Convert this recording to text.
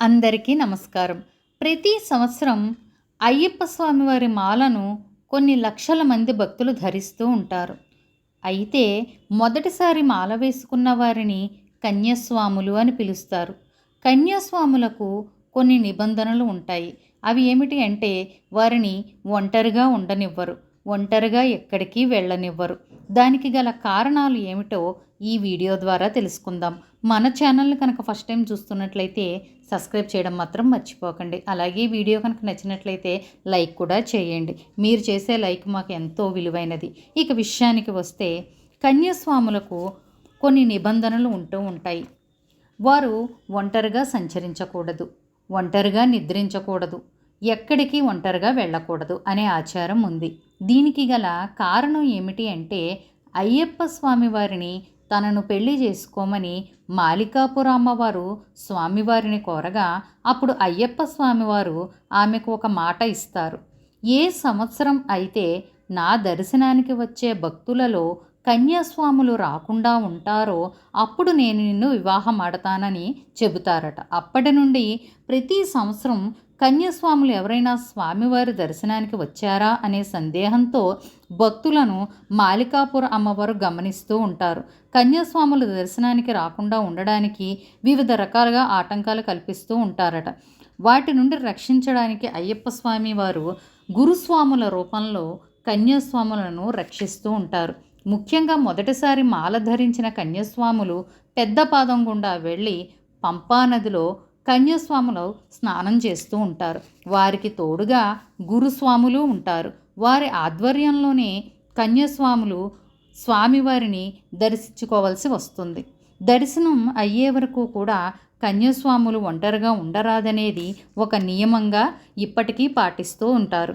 అందరికీ నమస్కారం. ప్రతి సంవత్సరం అయ్యప్ప స్వామివారి మాలను కొన్ని లక్షల మంది భక్తులు ధరిస్తూ ఉంటారు. అయితే మొదటిసారి మాల వేసుకున్న వారిని కన్యాస్వాములు అని పిలుస్తారు. కన్యాస్వాములకు కొన్ని నిబంధనలు ఉంటాయి. అవి ఏమిటి అంటే వారిని ఒంటరిగా ఉండనివ్వరు. ఒంటరిగా ఎక్కడికి వెళ్ళనివ్వరు. దానికి గల కారణాలు ఏమిటో ఈ వీడియో ద్వారా తెలుసుకుందాం. మన ఛానల్ని కనుక ఫస్ట్ టైం చూస్తున్నట్లయితే సబ్స్క్రైబ్ చేయడం మాత్రం మర్చిపోకండి. అలాగే వీడియో కనుక నచ్చినట్లయితే లైక్ కూడా చేయండి. మీరు చేసే లైక్ మాకు ఎంతో విలువైనది. ఇక విషయానికి వస్తే కన్యాస్వాములకు కొన్ని నిబంధనలు ఉంటూ ఉంటాయి. వారు ఒంటరిగా సంచరించకూడదు. ఒంటరిగా నిద్రించకూడదు. ఎక్కడికి ఒంటరిగా వెళ్ళకూడదు అనే ఆచారం ఉంది. దీనికి గల కారణం ఏమిటి అంటే అయ్యప్ప స్వామి వారిని తనను పెళ్ళి చేసుకోమని మాలికాపుర అమ్మవారు స్వామివారిని కోరగా అప్పుడు అయ్యప్ప స్వామివారు ఆమెకు ఒక మాట ఇస్తారు. ఏ సంవత్సరం అయితే నా దర్శనానికి వచ్చే భక్తులలో కన్యాస్వాములు రాకుండా ఉంటారో అప్పుడు నేను నిన్ను వివాహం ఆడతానని చెబుతారట. అప్పటి నుండి ప్రతి సంవత్సరం కన్యాస్వాములు ఎవరైనా స్వామివారి దర్శనానికి వచ్చారా అనే సందేహంతో భక్తులను మాలికాపుర అమ్మవారు గమనిస్తూ ఉంటారు. కన్యాస్వాములు దర్శనానికి రాకుండా ఉండడానికి వివిధ రకాలుగా ఆటంకాలు కల్పిస్తూ ఉంటారట. వాటి నుండి రక్షించడానికి అయ్యప్ప స్వామి వారు గురుస్వాముల రూపంలో కన్యాస్వాములను రక్షిస్తూ ఉంటారు. ముఖ్యంగా మొదటిసారి మాల ధరించిన కన్యాస్వాములు పెద్ద పాదం గుండా వెళ్ళి పంపానదిలో కన్యాస్వాములు స్నానం చేస్తూ ఉంటారు. వారికి తోడుగా గురుస్వాములు ఉంటారు. వారి ఆధ్వర్యంలోనే కన్యాస్వాములు స్వామివారిని దర్శించుకోవాల్సి వస్తుంది. దర్శనం అయ్యే వరకు కూడా కన్యాస్వాములు ఒంటరిగా ఉండరాదనేది ఒక నియమంగా ఇప్పటికీ పాటిస్తూ ఉంటారు.